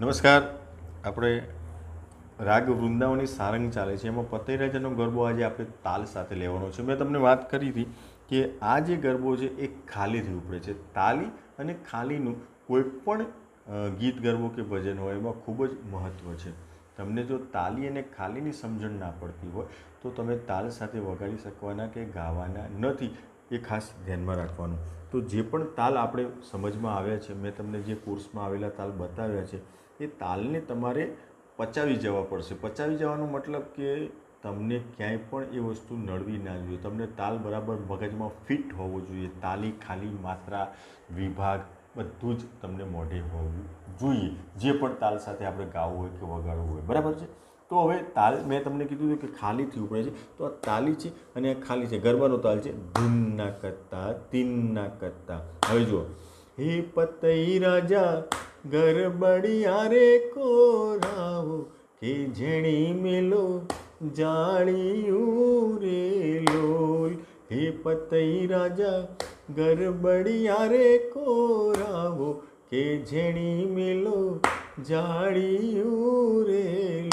નમસ્કાર. આપણે રાગ વૃંદાવની સારંગ ચાલે છે. એમાં પતૈરાજાનો ગરબો આજે આપણે તાલ સાથે લેવાનો છે. મેં તમને વાત કરી હતી કે આ જે ગરબો છે એ ખાલીથી ઉપડે છે. તાલી અને ખાલીનું કોઈ પણ ગીત ગરબો કે ભજન હોય એમાં ખૂબ જ મહત્ત્વ છે. તમને જો તાલી અને ખાલીની સમજણ ના પડતી હોય તો તમે તાલ સાથે વગાડી શકવાના કે ગાવાના નથી એ ખાસ ધ્યાનમાં રાખવાનું. તો જે પણ તાલ આપણે સમજમાં આવ્યા છે, મેં તમને જે કોર્સમાં આવેલા તાલ બતાવ્યા છે એ તાલને તમારે પચાવી જવા પડશે. પચાવી જવાનો મતલબ કે તમને ક્યાંય પણ એ વસ્તુ નડવી ના જોઈએ. તમને તાલ બરાબર મગજમાં ફિટ હોવો જોઈએ. તાલી ખાલી માત્રા વિભાગ બધું જ તમને મોઢે હોવું જોઈએ. જે પણ તાલ સાથે આપણે ગાવું હોય કે વગાડવું હોય. બરાબર છે? તો હવે તાલ મેં તમને કીધું હતું કે ખાલીથી ઉપડે છે. તો આ તાલી છે અને આ ખાલી છે. ગરબાનો તાલ છે. ધૂનના કરતા તીનના કરતા હવે જુઓ. હે પતઈ રાજા ગરબડિયા રે કોરાવો કે જેણી મેલો જાણ્યું રે લોલ. હે પતઈ રાજા ગરબડિયા રે કોરાવો કે જેણી મેલો જાણ્યું રે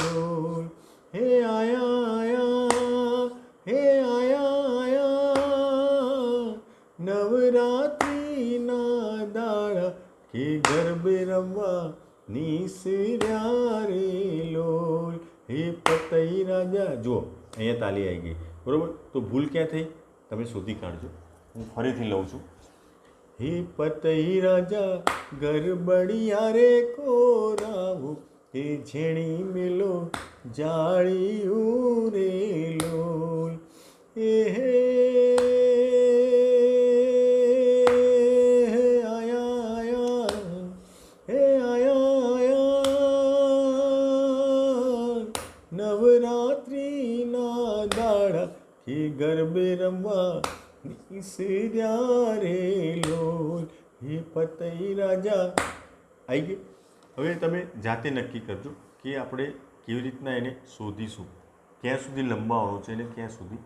લોલ. હે આયા આયા હે આયા આયા, નવરાત્રિના દાડા કે ગરબે રમવા નિસર્યા રે લોલ. હે પતઈ રાજા, જુઓ, અહીંયા તાલી આવી ગઈ. બરોબર? તો ભૂલ ક્યાં થઈ? તમે શોધી કાઢજો. હું ફરીથી લઉં છું. હે પતઈ રાજા, ગરબડિયા રે કોરાવો હે ઝેણી મેલો જાળિયું રે નવરાત્રિના દાડા કે ગરબે રમવા નિસર્યા રે લોલ. હે પતઈ રાજા. આવી ગઈ. હવે તમે જાતે નક્કી કરજો કે આપણે કેવી રીતના એને શોધીશું. ક્યાં સુધી લંબાવવાનો છે અને ક્યાં સુધી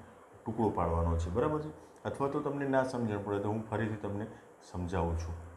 ટુકડો પાડવાનો છે. બરાબર છે? અથવા તો તમને ના સમજણ પડે તો હું ફરીથી તમને સમજાવું છું.